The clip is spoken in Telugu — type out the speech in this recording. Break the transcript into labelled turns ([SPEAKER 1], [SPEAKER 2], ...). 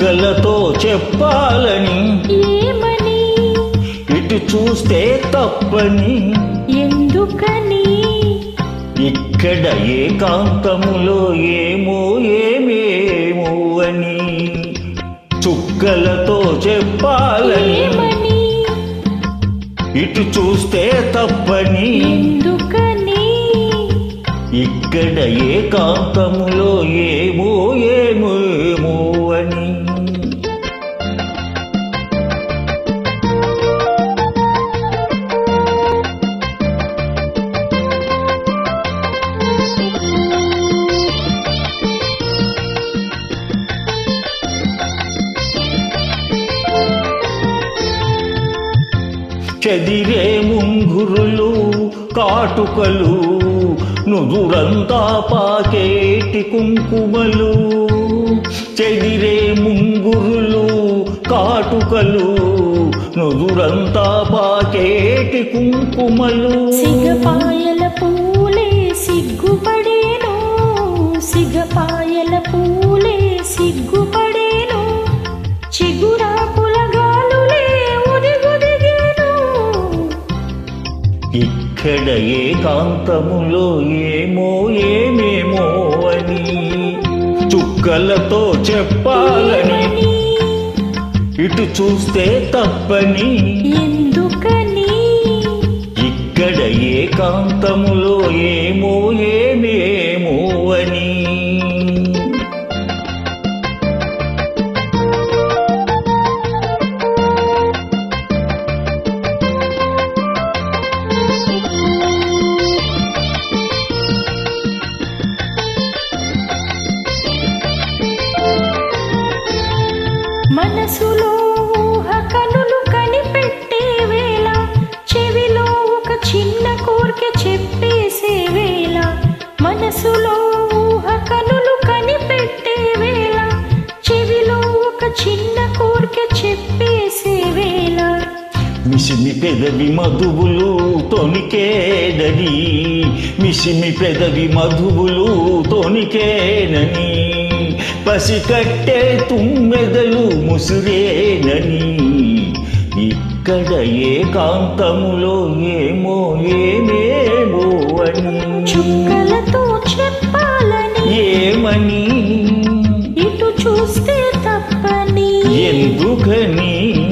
[SPEAKER 1] చుక్కలతో చెప్పాలని.
[SPEAKER 2] ఏమని?
[SPEAKER 1] ఇటు చూస్తే తప్పని.
[SPEAKER 2] ఎందుకని?
[SPEAKER 1] ఇక్కడ ఏకాంతములో ఏమో ఏమేమో అని. చుక్కలతో చెప్పాలని. ఇటు చూస్తే తప్పని.
[SPEAKER 2] ఎందుకని?
[SPEAKER 1] ఇక్కడ ఏకాంతములో ఏమో చెదిరే ముంగురులు కాటుకలు నుదురంతా పాకేటి కుంకుమలు. చెదిరే ముంగురులు కాటుకలు నుదురంతా పాకేటి కుంకుమలు.
[SPEAKER 2] సిగపాయల పూలే సిగ్గుపడేను సిగపాయల పూలే సిగ్గుపడే
[SPEAKER 1] ఇక్కడ ఏకాంతములో ఏమో ఏమేమో అని చుక్కలతో చెప్పాలని? ఇటు చూస్తే తప్పని.
[SPEAKER 2] ఎందుకని?
[SPEAKER 1] ఇక్కడ ఏకాంతములో ఏమో ఏమేమో
[SPEAKER 2] మనసులో ఊహ కనులు కనిపెట్టే వేళ చెవిలో ఒక చిన్న కోరిక చెప్పేసే వేళ మనసులో ఊహ కనులు కనిపెట్టే వేళ చెవిలో ఒక చిన్న కోరిక చెప్పేసే వేళ.
[SPEAKER 1] మిసిమి పెదవి మధువులు తొనికేదని మిసిమి పెదవి మధువులు తొనికేనని. పసికట్టే తుమ్మెదలు ముసురేనని ఇక్కడ ఏకాంతములో ఏమో ఏమేమో అని.
[SPEAKER 2] చుక్కలతో చెప్పాలని.
[SPEAKER 1] ఏమని?
[SPEAKER 2] ఇటు చూస్తే తప్పని.
[SPEAKER 1] ఎందుకని?